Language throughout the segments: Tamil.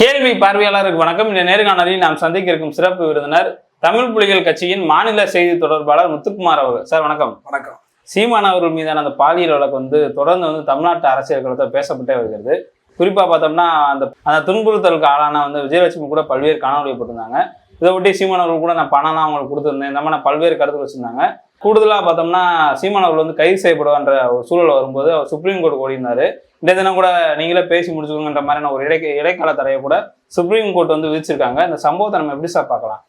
கேள்வி பார்வையாளருக்கு வணக்கம். இந்த நேர்காணலில் நாம் சந்திக்க இருக்கும் சிறப்பு விருந்தினர் தமிழ் புலிகள் கட்சியின் மாநில செய்தி தொடர்பாளர் முத்துக்குமார் அவர்கள். சார் வணக்கம். வணக்கம். சீமான் அவர்கள் மீதான அந்த பாலியல் வழக்கு வந்து தொடர்ந்து வந்து தமிழ்நாட்டு அரசியல் களத்தில் பேசப்பட்டே வருகிறது. குறிப்பா பார்த்தோம்னா அந்த அந்த துன்புறுத்தலுக்கு ஆளான வந்து விஜயலட்சுமி கூட பல்வேறு காணொலி போட்டிருந்தாங்க. இதை ஒட்டி சீமான் அவர்கள் கூட நான் பணம்லாம் அவங்களுக்கு கொடுத்துருந்தேன். இந்த மாதிரி நான் பல்வேறு கருத்து வச்சிருந்தாங்க. கூடுதலாக பார்த்தோம்னா சீமான் அவர்கள் வந்து கைது செய்யப்படுவான்ற ஒரு சூழல் வரும்போது அவர் சுப்ரீம் கோர்ட் ஓடினாரு. இந்த தினம் கூட நீங்களே பேசி முடிச்சுக்கோங்கன்ற மாதிரியான ஒரு இடை இடைக்கால தடையை கூட சுப்ரீம் கோர்ட் வந்து விதிச்சிருக்காங்க. இந்த சம்பவத்தை நம்ம எப்படி சார் பார்க்கலாம்?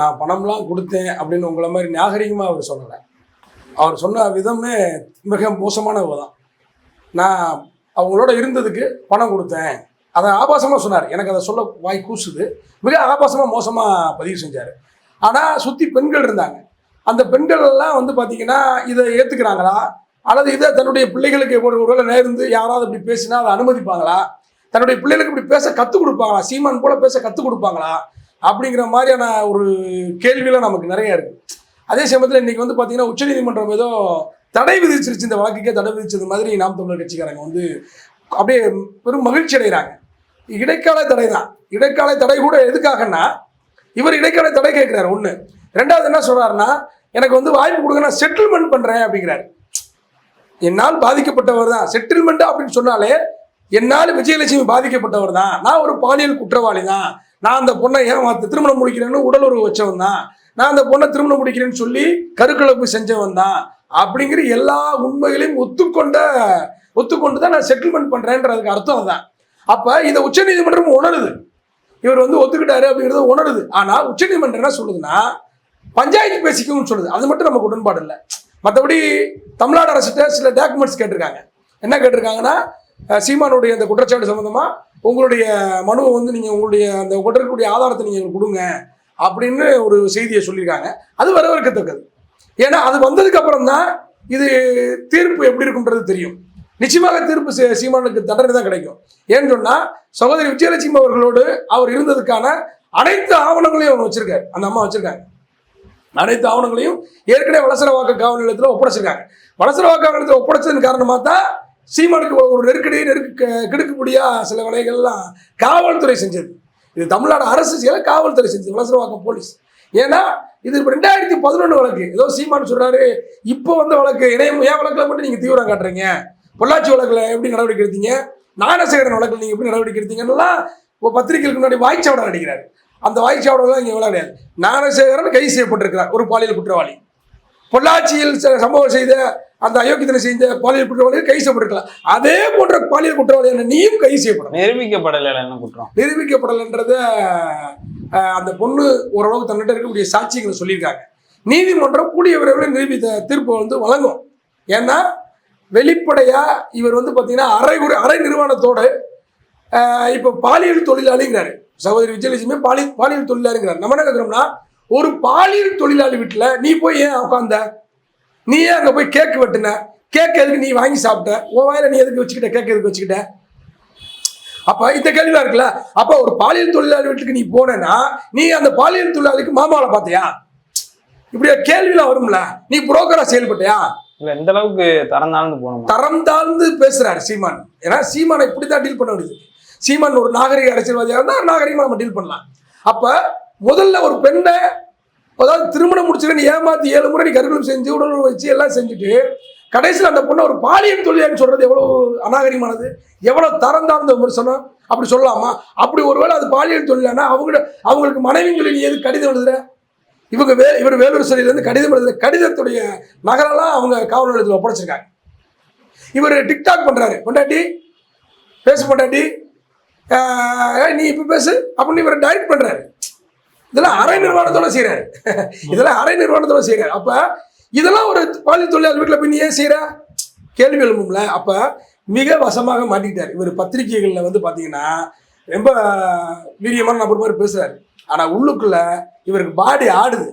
நான் பணம்லாம் கொடுத்தேன் அப்படின்னு உங்களை மாதிரி நாகரிகமாக அவர் சொல்லலை. அவர் சொன்ன விதமே மிக மோசமான விதம் நான் அவங்களோட இருந்ததுக்கு பணம் கொடுத்தேன். அதை ஆபாசமாக சொன்னார். எனக்கு அதை சொல்ல வாய் கூசுது. மிக ஆபாசமாக மோசமாக பதிவு செஞ்சார். ஆனால் சுற்றி பெண்கள் இருந்தாங்க. அந்த பெண்கள் எல்லாம் வந்து பார்த்தீங்கன்னா இதை ஏற்றுக்கிறாங்களா அல்லது இதை தன்னுடைய பிள்ளைகளுக்கு ஒரு ஒருவேளை நேர்ந்து யாராவது இப்படி பேசினா அதை அனுமதிப்பாங்களா? தன்னுடைய பிள்ளைகளுக்கு இப்படி பேச கற்றுக் கொடுப்பாங்களா? சீமான் போல பேச கற்றுக் கொடுப்பாங்களா? அப்படிங்கிற மாதிரியான ஒரு கேள்வியெல்லாம் நமக்கு நிறைய இருக்கு. அதே சமயத்தில் இன்னைக்கு வந்து பார்த்தீங்கன்னா உச்சநீதிமன்றம் ஏதோ தடை விதிச்சிருச்சு. இந்த வழக்குக்கே தடை விதிச்சது மாதிரி நாம் தமிழர் கட்சிக்காரங்க வந்து அப்படியே பெரும் மகிழ்ச்சி அடைகிறாங்க. இடைக்கால தடை தான் இடைக்கால தடை கூட எதுக்காகன்னா இவர் இடைக்கால தடை கேட்குறாரு. ஒன்று ரெண்டாவது என்ன சொல்கிறாருன்னா எனக்கு வந்து வாய்ப்பு கொடுங்க நான் செட்டில்மெண்ட் பண்ணுறேன் அப்படிங்கிறாரு. என்னால் பாதிக்கப்பட்டவர் தான். செட்டில்மெண்ட் அப்படின்னு சொன்னாலே என்னால் விஜயலட்சுமி பாதிக்கப்பட்டவர் தான். நான் ஒரு பாலியல் குற்றவாளி தான். நான் அந்த பொண்ணை ஏமாத்து திருமணம் முடிக்கிறேன்னு உடல் உறவு வச்சவன் தான். நான் அந்த பொண்ணை திருமணம் முடிக்கிறேன்னு சொல்லி கருக்கலப்பு செஞ்சவன் தான். அப்படிங்கிற எல்லா உண்மைகளையும் ஒத்துக்கொண்ட ஒத்துக்கொண்டு தான் நான் செட்டில்மெண்ட் பண்ணுறேன்றதுக்கு அர்த்தம் அதுதான். அப்போ இதை உச்சநீதிமன்றம் உணருது. இவர் வந்து ஒத்துக்கிட்டாரு அப்படிங்கிறத உணருது. ஆனால் உச்சநீதிமன்றம் என்ன சொல்லுதுன்னா பஞ்சாயத்து பேசிக்கணும்னு சொல்லுது. அது மட்டும் நமக்கு உடன்பாடு இல்லை. மற்றபடி தமிழ்நாடு அரசுகிட்ட சில டாக்குமெண்ட்ஸ் கேட்டிருக்காங்க. என்ன கேட்டிருக்காங்கன்னா சீமானுடைய அந்த குற்றச்சாட்டு சம்மந்தமாக உங்களுடைய மனுவை வந்து நீங்கள் உங்களுடைய அந்த குற்றக்கூடிய ஆதாரத்தை நீங்கள் கொடுங்க அப்படின்னு ஒரு செய்தியை சொல்லியிருக்காங்க. அது வரவேற்கத்தக்கது. ஏன்னா அது வந்ததுக்கப்புறம் தான் இது தீர்ப்பு எப்படி இருக்குன்றது தெரியும். நிச்சயமாக தீர்ப்பு சீமானுக்கு தண்டனை தான் கிடைக்கும். ஏன்னு சொன்னால் சகோதரி விஜயலட்சுமி அவர்களோடு அவர் இருந்ததுக்கான அனைத்து ஆவணங்களையும் அவங்க வச்சிருக்காரு. அந்த அம்மா வச்சிருக்காங்க. அனைத்து ஆவணங்களையும் ஏற்கனவே வலசரவாக்க காவல் நிலையத்தில் ஒப்படைச்சிருக்காங்க. வலசரவாக்க காவல் நிலையத்தில் ஒப்படைச்சதன் காரணமாக தான் சீமானுக்கு ஒரு நெருக்கடி நெருக்கு கிடுக்குப்படியா சில வேலைகள்லாம் காவல்துறை செஞ்சது. இது தமிழ்நாடு அரசு செய்யல காவல்துறை செஞ்சது வலசரவாக்கம் போலீஸ். ஏன்னா இது இப்போ ரெண்டாயிரத்தி பதினொன்று வழக்கு. ஏதோ சீமான் சொல்கிறாரு இப்போ வந்த வழக்கு இணையம் ஏன் வழக்கில் மட்டும் நீங்கள் தீவிரம் காட்டுறீங்க? பொள்ளாச்சி வழக்கில் எப்படி நடவடிக்கை எடுத்தீங்க? நாகசேகரன் வழக்கில் நீங்கள் எப்படி நடவடிக்கை எடுத்தீங்கன்னெல்லாம் இப்போ பத்திரிகைகளுக்கு முன்னாடி வாய்ச்சவடம் அடிக்கிறாரு அந்த வாய்ச்சாவடம் இங்கே எவ்வளோ கிடையாது. ஞானசேகரன் கைது செய்யப்பட்டிருக்கிறார் ஒரு பாலியல் குற்றவாளி. பொள்ளாச்சியில் சம்பவம் செய்த அந்த அயோக்கியத்தனை செய்த பாலியல் குற்றவாளிகள் கைது செய்யப்பட்டிருக்கலாம். அதே போன்ற பாலியல் குற்றவாளியான நீயும் கைது செய்யப்படும் நிரூபிக்கப்படலை என்ன குற்றம்? நிரூபிக்கப்படலைன்றத அந்த பொண்ணு ஓரளவுக்கு தன்னிட்ட இருக்கக்கூடிய சாட்சியங்களை சொல்லியிருக்காங்க. நீதிமன்றம் கூடிய விரைவில் நிரூபித்த தீர்ப்பு வந்து வழங்கும். ஏன்னா வெளிப்படையா இவர் வந்து பார்த்தீங்கன்னா அரை அரை நிறுவனத்தோடு இப்போ பாலியல் தொழிலாளிங்கிறாரு. சகோதரி விஜயலட்சுமி பாலி பாலியல் தொழிலாளிங்கிறார். நம்ம என்ன கேட்குறோம்னா ஒரு பாலியல் தொழிலாளி வீட்டில் நீ போய் ஏன் உட்காந்த நீ ஏன் அங்கே போய் கேக் வெட்டுன? கேக் எதுக்கு நீ வாங்கி சாப்பிட்ட? உன் வாயில நீ எதுக்கு வச்சுக்கிட்ட? கேக் எதுக்கு வச்சுக்கிட்ட? அப்ப இந்த கேள்விதான் இருக்குல்ல? அப்ப ஒரு பாலியல் தொழிலாளி வீட்டுக்கு நீ போனேன்னா நீ அந்த பாலியல் தொழிலாளிக்கு மாமாவை பார்த்தியா? இப்படி கேள்விலாம் வரும்ல? நீ புரோக்கரா செயல்பட்டியா? இல்ல இந்த அளவுக்கு தரம் தாழ்ந்து போகணுமா? தரம் தாழ்ந்து பேசுறாரு சீமான். ஏன்னா சீமானை இப்படித்தான் டீல் பண்ண முடியுது சீமான் ஒரு நாகரிக அரசியல்வாதியாக இருந்தால் நாகரிகமாக நம்ம டீல் பண்ணலாம். அப்போ முதல்ல ஒரு பெண்ணை அதாவது திருமணம் முடிச்சுட்டு நீ ஏமாத்தி ஏழு முறை நீ கருவிலும் செஞ்சு உடல் வச்சு எல்லாம் செஞ்சுட்டு கடைசியில் அந்த பொண்ணை ஒரு பாலியல் தொழிலாளி சொல்றது எவ்வளோ அநாகரிகமானது? எவ்வளோ தரம் தாழ்ந்த விமர்சனம்? அப்படி சொல்லலாமா? அப்படி ஒருவேளை அது பாலியல் தொழிலானா அவங்க அவங்களுக்கு மனைவின்னு சொல்லி நீ எது கடிதம் எழுதுற? இவங்க வே இவர் வேலூர் சிறையிலேருந்து கடிதம் எழுதுற கடிதத்துடைய நகரெல்லாம் அவங்க காவல் நிலையத்தில் ஒப்படைச்சிருக்காங்க. இவர் டிக்டாக் பண்ணுறாரு பொண்டாட்டி பேச பொண்டாட்டி. நீ இப்போ பேசு. அப்படின்னு இவர் டைரக்ட் பண்றாரு. இதெல்லாம் அரை நிர்வாணத்தோட செய்கிறாரு இதெல்லாம் அரை நிர்வாணத்தோட செய்கிறார் அப்போ இதெல்லாம் ஒரு பாலி தொழிலாளர் வீட்டில் போய் நீ ஏன் செய்கிற கேள்வி எழும்பும்ல. அப்போ மிக வசமாக மாட்டிக்கிட்டார். இவர் பத்திரிகைகளில் வந்து பார்த்தீங்கன்னா ரொம்ப வீரியமான நபர் மாதிரி பேசுறாரு. ஆனால் உள்ளுக்குள்ள இவருக்கு பாடி ஆடுது.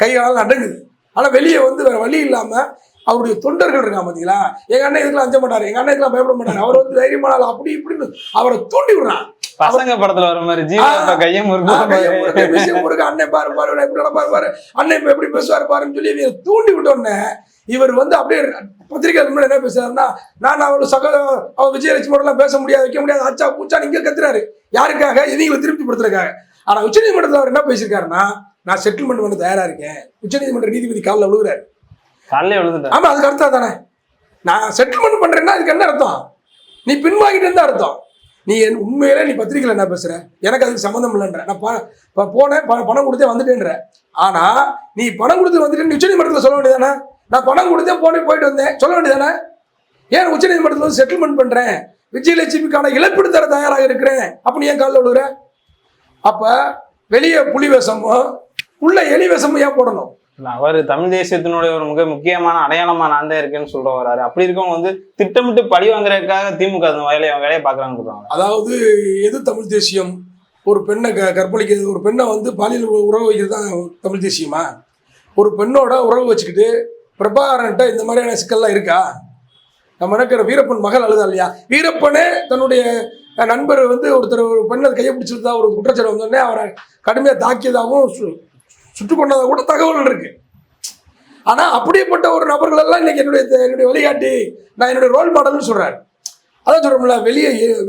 கை காலம் அடங்குது ஆனால் வெளியே வந்து வேறு வழி இல்லாமல் அவருடைய தொண்டர்கள் இருக்காங்க பாத்தீங்களா? எங்க அண்ணன் இதுக்கெல்லாம் அஞ்ச மாட்டாரு எங்க அண்ணன் பயப்பட மாட்டாரு. அவர் வந்து தைரியமான அப்படி இப்படின்னு அவரை தூண்டி விடுறான். பசங்க படத்துல வர மாதிரி ஜீவா கையும் முறுக்கு, அண்ணன் பாரு பாரு எப்படி நடப்பாரு பாரு. அண்ணன் இப்ப எப்படி பேசுவாரு பாருன்னு சொல்லி இவரை தூண்டி விட்டோன்னே இவர் வந்து அப்படியே பத்திரிகை முன்னாடி என்ன பேசுறாருன்னா நான் அவள் சக அவ விஜயலட்சுமியோட எல்லாம் பேச முடியாது வைக்க முடியாது அச்சா பூச்சா இங்க கத்துறாரு. யாருக்காக? இவங்களை திருப்திப்படுத்துறதுக்காக ஆனா உச்சநீதிமன்றத்தில் அவர் என்ன பேசியிருக்காருன்னா நான் செட்டில்மெண்ட் பண்ண தயாரா இருக்கேன். உச்சநீதிமன்ற நீதிபதி காலில் விழுகிறாரு. காலையில ஆமா அதுக்கு அர்த்தம் தானே நான் செட்டில்மெண்ட் பண்றேன்னா அதுக்கு என்ன அர்த்தம்? நீ பின்வாங்கிட்டு இருந்தா அர்த்தம். நீ என் உண்மையிலே நீ பத்திரிக்கையில் என்ன பேசுற? எனக்கு அதுக்கு சம்மந்தம் இல்லைன்ற. நான் ப- போனேன் பணம் கொடுத்தே வந்துட்டேன்ற. ஆனா நீ பணம் கொடுத்து வந்துட்டேன்னு உச்சநீதிமன்றத்தில் சொல்ல வேண்டியதானே? நான் பணம் கொடுத்தேன் போனே போயிட்டு வந்தேன். சொல்ல வேண்டியதானே? ஏன் உச்சநீதிமன்றத்தில் வந்து செட்டில்மெண்ட் பண்றேன்? விஜயலட்சுமிக்கான இழப்பீடு தர தயாராக இருக்கிறேன். அப்படி ஏன் காலில் விழுகிற? அப்போ வெளியே புலி வேஷமும் உள்ள எலி வேஷமும் ஏன் போடணும்? அவர் தமிழ் தேசியத்தினுடைய ஒரு மிக முக்கியமான அடையாளமா நான் தான் இருக்கேன்னு சொல்ற வராரு அப்படி இருக்கவங்க வந்து திட்டமிட்டு பழி வாங்குறதுக்காக திமுக அந்த வேலையை வேலையை பாக்குறாங்க சொல்றாங்க. அதாவது எது தமிழ் தேசியம்? ஒரு பெண்ணை க கற்பழிக்கிறது ஒரு பெண்ணை வந்து பாலியல் உறவு வைக்கிறது தான் தமிழ் தேசியமா? ஒரு பெண்ணோட உறவு வச்சுக்கிட்டு பிரபாகரன்ட்ட இந்த மாதிரியான சிக்கல்லாம் இருக்கா? நம்ம நினைக்கிற வீரப்பன் மகள் அழுதா இல்லையா? வீரப்பனே தன்னுடைய நண்பர் வந்து ஒருத்தர் ஒரு பெண்ணை கையை பிடிச்சிருந்தா ஒரு குற்றச்சாட்டு வந்தோடனே அவரை கடுமையாக தாக்கியதாகவும் சுட்டு கொண்டதை கூட தகவல் இருக்கு. ஆனால் அப்படிப்பட்ட ஒரு நபர்கள் எல்லாம் இன்னைக்கு என்னுடைய என்னுடைய வழிகாட்டி நான் என்னுடைய ரோல் மாடல்னு சொல்றாரு. அதான் சொல்றோம்ல வெளியே எ-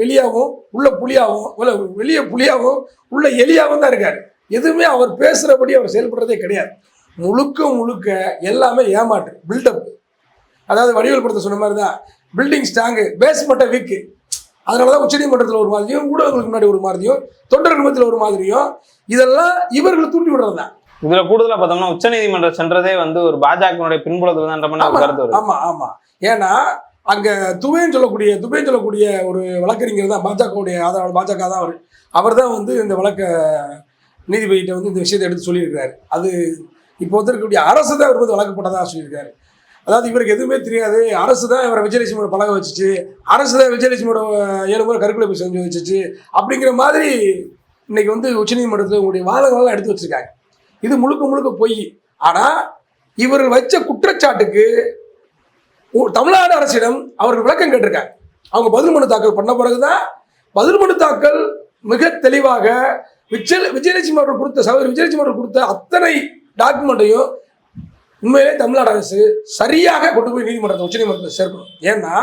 உள்ள புலியாகவும் இல்லை வெளியே புலியாகவும் உள்ள எலியாகவும் தான் இருக்காரு. எதுவுமே அவர் பேசுறபடி அவர் செயல்படுறதே கிடையாது. முழுக்க முழுக்க எல்லாமே ஏமாற்று பில்டப் அதாவது வடிவல் படத்தை சொன்ன மாதிரி தான் பில்டிங் ஸ்டாங்கு பேஸ்மெண்ட்டை வீக்கு அதனால தான் உச்சநீதிமன்றத்தில் ஒரு மாதிரியும் ஊடகங்களுக்கு முன்னாடி ஒரு மாதிரியும் தொண்டர்கள் மத்தியில் ஒரு மாதிரியும் இதெல்லாம் இவர்களை தூண்டி விடுறது தான் இதுல கூடுதலா பார்த்தோம்னா உச்சநீதிமன்றம் சென்றதே வந்து ஒரு பாஜகவினுடைய பின்புலத்துல தான் கருத்து வருது. ஆமா ஆமா. ஏன்னா அங்க துபேன்னு சொல்லக்கூடிய துபேன்னு சொல்லக்கூடிய ஒரு வழக்கறிஞர் தான் பாஜகவுடைய ஆதரவு பாஜக தான் அவர். அவர் தான் வந்து இந்த வழக்க நீதிபதிகிட்ட வந்து இந்த விஷயத்தை எடுத்து சொல்லியிருக்காரு அது இப்போ வந்து இருக்கக்கூடிய அரசு தான் இவர் வந்து வழக்கு போட்டதாக சொல்லியிருக்காரு. அதாவது இவருக்கு எதுவுமே தெரியாது. அரசு தான் இவரை விஜயலட்சுமியோட பழக வச்சுச்சு. அரசு தான் விஜயலட்சுமியோட ஏழு முறை கருக்குலை போய் செஞ்சு வச்சுச்சு. அப்படிங்கிற மாதிரி இன்னைக்கு வந்து உச்சநீதிமன்றத்தில் உங்களுடைய வாதங்கள்லாம் எடுத்து வச்சிருக்காங்க. இது முழுக்க முழுக்க பொய். ஆனால் இவர்கள் வச்ச குற்றச்சாட்டுக்கு தமிழ்நாடு அரசிடம் அவர்கள் விளக்கம் கேட்டிருக்காங்க. அவங்க பதில் மனு தாக்கல் பண்ண பிறகுதான் பதில் மனு தாக்கல் மிக தெளிவாக விஜய விஜயலட்சுமி அவர்கள் கொடுத்த சகோதரி விஜயலட்சுமி அவர்கள் கொடுத்த அத்தனை டாக்குமெண்ட்டையும் உண்மையிலே தமிழ்நாடு அரசு சரியாக கொண்டு போய் நீதிமன்றத்தை உச்சநீதிமன்றத்தில் சேர்க்கணும். ஏன்னா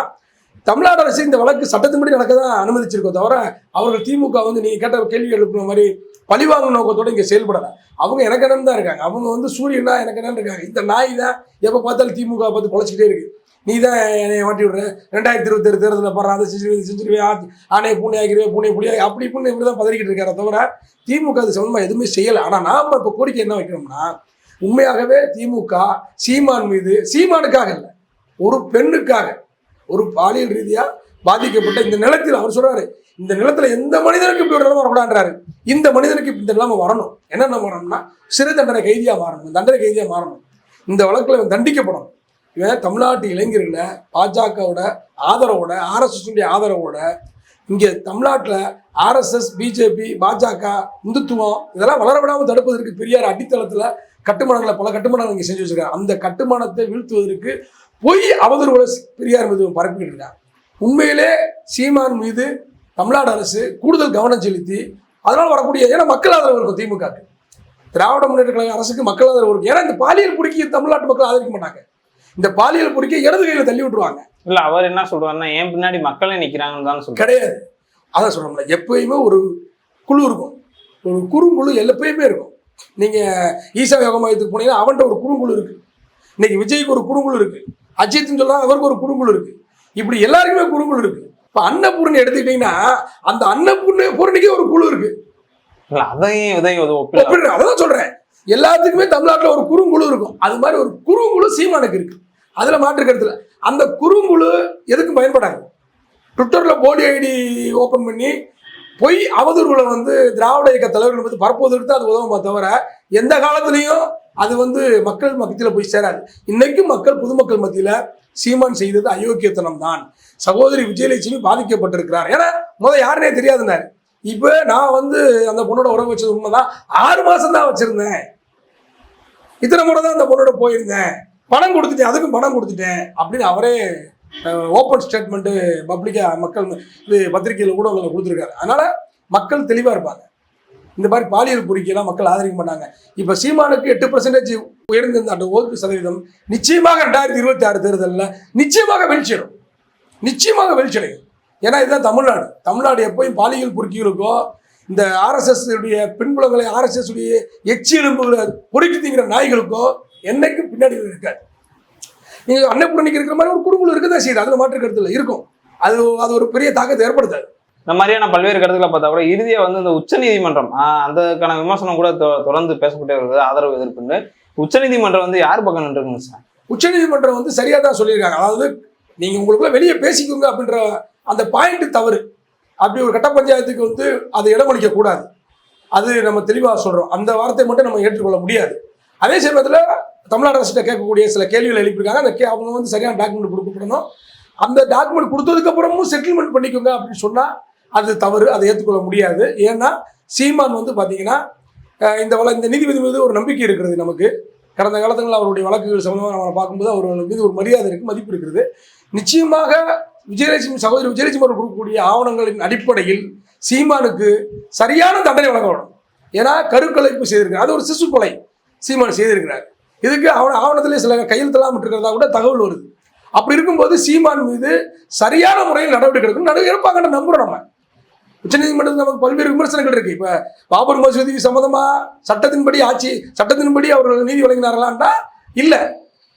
தமிழ்நாடு அரசு இந்த வழக்கு சட்டத்தின்படி நடக்க தான் அனுமதிச்சிருக்கோம் தவிர அவர்கள் திமுக வந்து நீங்கள் கேட்ட கேள்வி எழுப்புன மாதிரி பழிவாங்க நோக்கத்தோடு இங்கே செயல்படலை. அவங்க எனக்கு என்னன்னு தான் இருக்காங்க. அவங்க வந்து சூரியனா எனக்கு என்னன்னு இருக்காங்க. இந்த நாய் தான் எப்போ பார்த்தாலும் திமுக பார்த்து பொழைச்சிக்கிட்டே இருக்கு. நீ தான் என்னை மாட்டி விடுற. ரெண்டாயிரத்தி இருபத்தி ஏழு தேர்தலில் போடுற அதை செஞ்சிருவே இது செஞ்சிருவே ஆணையை பூனை ஆகிருவே பூனை புளியா அப்படி இப்படின்னு இப்படி தான் பதறிக்கிட்டு இருக்கார தவிர திமுக அது சம்பந்தமாக எதுவுமே செய்யலை. ஆனால் நாம் இப்போ கோரிக்கை என்ன வைக்கிறோம்னா உண்மையாகவே திமுக சீமான் மீது சீமானுக்காக இல்லை ஒரு பெண்ணுக்காக ஒரு பாலியல் ரீதியாக பாதிக்கப்பட்ட இந்த நிலத்தில் அவர் சொல்றாரு இந்த நிலத்துல எந்த மனிதனுக்கு இப்படி ஒரு நிலைமை வரக்கூடாதுன்றாரு. இந்த மனிதனுக்கு இந்த நிலைமை வரணும். என்னென்ன வரணும்னா சிறை தண்டனை கைதியாக மாறணும். தண்டனை கைதியாக மாறணும். இந்த வழக்கில் இவன் தண்டிக்கப்படும் இவன் தமிழ்நாட்டு இளைஞர்களை பாஜகவோட ஆதரவோட ஆர்எஸ்எஸ்னுடைய ஆதரவோட இங்கே தமிழ்நாட்டில் ஆர்எஸ்எஸ் பிஜேபி பாஜக இந்துத்துவம் இதெல்லாம் வளர விடாமல் தடுப்பதற்கு பெரியார் அடித்தளத்தில் கட்டுமானங்களை பல கட்டுமானங்கள் இங்கே செஞ்சு வச்சிருக்காங்க. அந்த கட்டுமானத்தை வீழ்த்துவதற்கு பொய் அவதூறுகளை பெரியார் மீது பரப்பிட்டு இருக்காங்க. உண்மையிலே சீமான் மீது தமிழ்நாடு அரசு கூடுதல் கவனம் செலுத்தி அதனால் வரக்கூடிய ஏன்னா மக்கள் ஆதரவு இருக்கும் திமுக. திராவிட முன்னேற்ற கழக அரசுக்கு மக்கள் ஆதரவு இருக்கும் ஏன்னா இந்த பாலியல் பொறுக்கி தமிழ்நாட்டு மக்கள் ஆதரிக்க மாட்டாங்க. இந்த பாலியல் பொறுக்கை இடது கையில் தள்ளி விட்டுருவாங்க. இல்ல அவர் என்ன சொல்றாருன்னா ஏன் பின்னாடி மக்களே நிக்கிறாங்கன்னு தான் சொல்றாரு. கிடையாது. அதான் சொல்கிறோம்ல எப்பயுமே ஒரு குழு இருக்கும். ஒரு குறுங்குழு எப்பயுமே இருக்கும். நீங்கள் ஈசா யோக மையத்துக்கு போனீங்கன்னா அவன்கிட்ட ஒரு குறுங்குழு இருக்கு. இன்னைக்கு விஜய்க்கு ஒரு குறுங்குழு இருக்கு. அஜித்னு சொல்றாங்க அவருக்கு ஒரு குறுங்குழு இருக்கு. இப்படி எல்லாருக்குமே குறுங்குழு இருக்கு. இப்போ அன்னபூர்ணி எடுத்துக்கிட்டீங்கன்னா அந்த அன்னபூர்ணி பூரணிக்கே ஒரு குழு இருக்கு. இல்ல அதையும் இதையும் ஒப்பிடுறேன் அதான் சொல்றேன். எல்லாத்துக்குமே தமிழ்நாட்டில் ஒரு குறுங்குழு இருக்கும். அது மாதிரி ஒரு குறுங்குழு சீமானுக்கு இருக்கு. அதுல மாற்று கருத்துல. அந்த குறுங்குழு எதுக்கு பயன்படாது? ட்விட்டர்ல போலி ஐடி ஓபன் பண்ணி பொய் அவதூறுகளை வந்து திராவிட இயக்க தலைவர்கள் வந்து பரப்புவதற்கு தான் அது உதவுமா தவிர எந்த காலத்துலேயும் அது வந்து மக்கள் மத்தியில் போய் சேராது. இன்னைக்கும் மக்கள் பொதுமக்கள் மத்தியில் சீமான் செய்தது அயோக்கியத்தனம் தான். சகோதரி விஜயலட்சுமி பாதிக்கப்பட்டிருக்கிறார். ஏன்னா முதல் யாருனே தெரியாதுன்னாரு. இப்போ நான் வந்து அந்த பொண்ணோட உறவு வச்சது உண்மைதான். ஆறு மாதம் தான் வச்சுருந்தேன். இத்தனை முறை தான் அந்த பொண்ணோட போயிருந்தேன். பணம் கொடுத்துட்டேன். அதுக்கும் பணம் கொடுத்துட்டேன் அப்படின்னு அவரே ஓப்பன் ஸ்டேட்மெண்ட்டு பப்ளிக்காக மக்கள் இது பத்திரிகையில் ஊடகங்களில் கொடுத்துருக்காரு. அதனால் மக்கள் தெளிவாக இருப்பாங்க. இந்த மாதிரி பாலியல் பொறிக்கையெல்லாம் மக்கள் ஆதரிக்க மாட்டாங்க. இப்போ சீமானுக்கு எட்டு பர்சன்டேஜ் உயர்ந்திருந்த அந்த ஓட்டு சதவீதம் நிச்சயமாக ரெண்டாயிரத்தி இருபத்தி ஆறு தேர்தலில் நிச்சயமாக வீழ்ச்சிடும் நிச்சயமாக வீழ்ச்சியடையும் ஏன்னா இதுதான் தமிழ்நாடு. தமிழ்நாடு எப்பயும் பாலியல் பொறுக்கிகளுக்கோ இந்த ஆர்எஸ்எஸ் உடைய பின்புலங்களை ஆர்எஸ்எஸ் உடைய எச்சி எலும்புகளை பொறுக்கி திங்கிற நாய்களுக்கோ என்னைக்கும் பின்னாடி இருக்காது. நீங்க அன்னபூரணிக்கு இருக்கிற மாதிரி ஒரு குடும்பம் இருக்குதான் செய்யுது. அதுல மாற்று கருத்து இல்லை. இருக்கும். அது அது ஒரு பெரிய தாக்கத்தை ஏற்படுத்தாது. இந்த மாதிரியான பல்வேறு கருத்துக்களை பார்த்தா கூட இறுதியா வந்து இந்த உச்சநீதிமன்றம் அதுக்கான விமர்சனம் கூட தொடர்ந்து பேசப்பட்டே வருது. ஆதரவு எதிர்ப்புன்னு உச்சநீதிமன்றம் வந்து யார் பக்கம் நின்றுங்க சார்? உச்சநீதிமன்றம் வந்து சரியா தான் சொல்லியிருக்காங்க. அதாவது நீங்க உங்களுக்குள்ள வெளியே பேசிக்கோங்க அப்படின்ற அந்த பாயிண்ட் தவறு. அப்படி ஒரு கட்ட பஞ்சாயத்துக்கு வந்து அதை இடமளிக்க கூடாது. அது நம்ம தெளிவாக சொல்றோம். அந்த வார்த்தையை மட்டும் நம்ம ஏற்றுக்கொள்ள முடியாது. அதே சமயத்தில் தமிழ்நாடு அரசிட்ட கேட்கக்கூடிய சில கேள்விகள் எழுப்பியிருக்காங்க. அந்த கே அவங்க வந்து சரியான டாக்குமெண்ட் கொடுக்கப்படணும். அந்த டாக்குமெண்ட் கொடுத்ததுக்கப்புறமும் செட்டில்மெண்ட் பண்ணிக்கோங்க அப்படின்னு சொன்னால் அது தவறு அதை ஏற்றுக்கொள்ள முடியாது. ஏன்னா சீமான் வந்து பார்த்தீங்கன்னா இந்த வள இந்த நீதிபதி மீது ஒரு நம்பிக்கை இருக்கிறது நமக்கு. கடந்த காலத்தில் அவருடைய வழக்குகள் சம்பந்தமாக நம்ம பார்க்கும்போது அவர் மீது ஒரு மரியாதை இருக்குது மதிப்பு இருக்கிறது நிச்சயமாக விஜயலட்சுமி சகோதரி விஜயலட்சுமி அவர்கள் கொடுக்கக்கூடிய ஆவணங்களின் அடிப்படையில் சீமானுக்கு சரியான தண்டனை வழங்கப்படும். ஏன்னா கருக்கலைப்பு செய்திருக்கிறார். அது ஒரு சிசு கொலை சீமான் செய்திருக்கிறார். இதுக்கு ஆவண ஆவணத்திலே சில கையெழுத்தெல்லாம் இருக்கிறதா கூட தகவல் வருது. அப்படி இருக்கும்போது சீமான் மீது சரியான முறையில் நடவடிக்கை எடுக்கணும். நடவடிக்கை எடுப்பாங்கன்னு நம்புறோம் நம்ம. உச்சநீதிமன்றத்தில் நமக்கு பல்வேறு விமர்சனங்கள் இருக்கு. இப்போ பாபர் மசூதி சம்பந்தமா சட்டத்தின்படி ஆட்சி சட்டத்தின்படி அவர்கள் நீதி வழங்கினார்களான்டா இல்லை.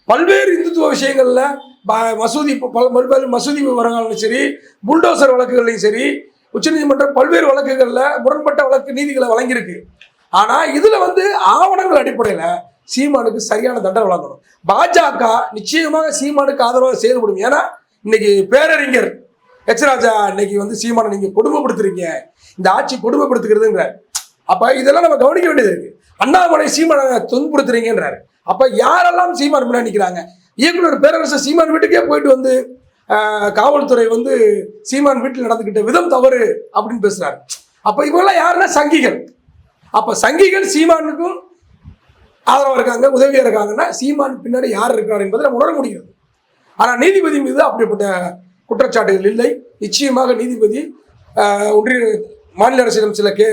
பல்வேறு இந்துத்துவ விஷயங்களில் ப- மசூதி பல- பல்வேறு மசூதி விவரங்களும் சரி புல்டோசர் வழக்குகள்லையும் சரி உச்சநீதிமன்றம் பல்வேறு வழக்குகளில் முரண்பட்ட வழக்கு நீதிகளை வழங்கியிருக்கு. ஆனால் இதில் வந்து ஆவணங்கள் அடிப்படையில் சீமானுக்கு சரியான தண்டனை வழங்கணும். பாஜக நிச்சயமாக சீமானுக்கு ஆதரவாக செயல்படும் ஏன்னா இன்னைக்கு பேரறிஞர் எச் ராஜா இன்னைக்கு வந்து சீமானை நீங்க கொடுமைப்படுத்துறீங்க. இந்த ஆட்சி கொடுமைப்படுத்துகிறதுன்ற அப்ப இதெல்லாம் நம்ம கவனிக்க வேண்டியது இருக்கு. அண்ணாமலை சீமானை துன்புறுத்துறீங்கன்றாரு. அப்ப யாரெல்லாம் சீமான் முன்னாடி நிற்கிறாங்க இயக்குனர் பேரரசர் சீமான் வீட்டுக்கே போயிட்டு வந்து காவல்துறை வந்து சீமான் வீட்டில் நடந்துக்கிட்ட விதம் தவறு அப்படின்னு பேசுறாரு. அப்ப இவங்கெல்லாம் யாருன்னா சங்கிகள். அப்ப சங்கிகள் சீமானுக்கும் ஆதரவா இருக்காங்க உதவியா இருக்காங்கன்னா சீமான் பின்னாடி யார் இருக்கிறார் என்பதை நம்ம உணர முடிகிறது. ஆனா நீதிபதி மீது அப்படிப்பட்ட குற்றச்சாட்டுகள் இல்லை. நிச்சயமாக நீதிபதி ஒன்றிய மாநில அரசிடம் சில கே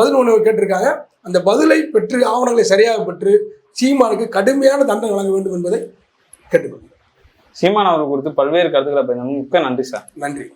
பதில் ஒன்று கேட்டிருக்காங்க. அந்த பதிலை பெற்று ஆவணங்களை சரியாக பெற்று சீமானுக்கு கடுமையான தண்டனை வழங்க வேண்டும் என்பதை கேட்டுக்கொள்கிறேன். சீமான் அவர்கள் குறித்து பல்வேறு கருத்துக்களை பேசணும் மிக்க நன்றி சார். நன்றி.